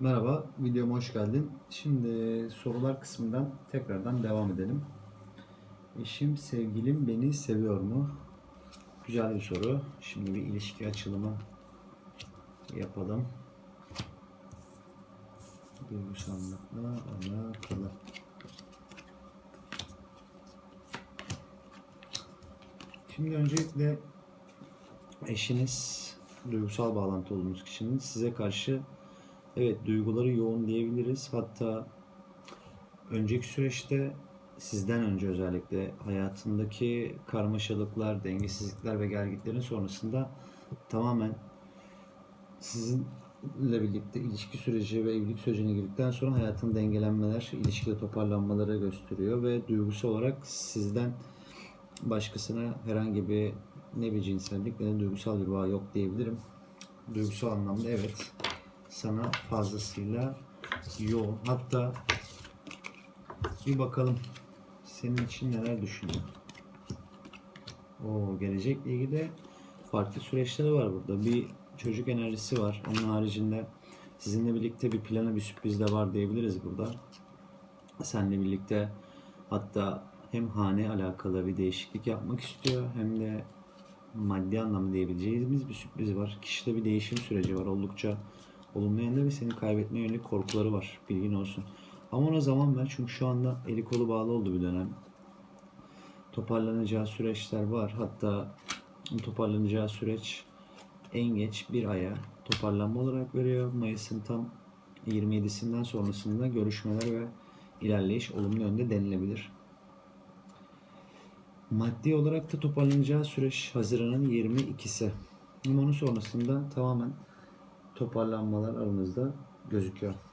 Merhaba, videoma hoş geldin. Şimdi sorular kısmından tekrardan devam edelim. Eşim, sevgilim beni seviyor mu? Güzel bir soru. Şimdi bir ilişki açılımı yapalım. Duygusallıkla alakalı. Şimdi öncelikle eşiniz duygusal bağlantı olduğunuz kişinin size karşı evet duyguları yoğun diyebiliriz. Hatta önceki süreçte sizden önce özellikle hayatındaki karmaşalıklar, dengesizlikler ve gelgitlerin sonrasında tamamen sizinle birlikte ilişki süreci ve evlilik sürecine girdikten sonra hayatın dengelenmeler, ilişkide toparlanmaları gösteriyor ve duygusal olarak sizden başkasına herhangi bir ne bir cinsellik ne de duygusal bir bağ yok diyebilirim. Duygusal anlamda evet sana fazlasıyla yoğun. Hatta bir bakalım senin için neler düşünüyor. O gelecekle ilgili de farklı süreçleri var burada. Bir çocuk enerjisi var. Onun haricinde sizinle birlikte bir plana bir sürpriz de var diyebiliriz burada. Seninle birlikte hatta hem hane alakalı bir değişiklik yapmak istiyor hem de maddi anlamda diyebileceğimiz bir sürpriz var. Kişide bir değişim süreci var. Oldukça olumlu yönde ve seni kaybetme yönelik korkuları var. Bilgin olsun. Ama ona zaman ver çünkü şu anda eli kolu bağlı oldu bir dönem. Toparlanacağı süreçler var. Hatta toparlanacağı süreç en geç bir aya toparlanma olarak veriyor. Mayıs'ın tam 27'sinden sonrasında görüşmeler ve ilerleyiş olumlu yönde denilebilir. Maddi olarak da toparlanacağı süreç Haziran'ın 22'si. Ama onun sonrasında tamamen toparlanmalar aranızda gözüküyor.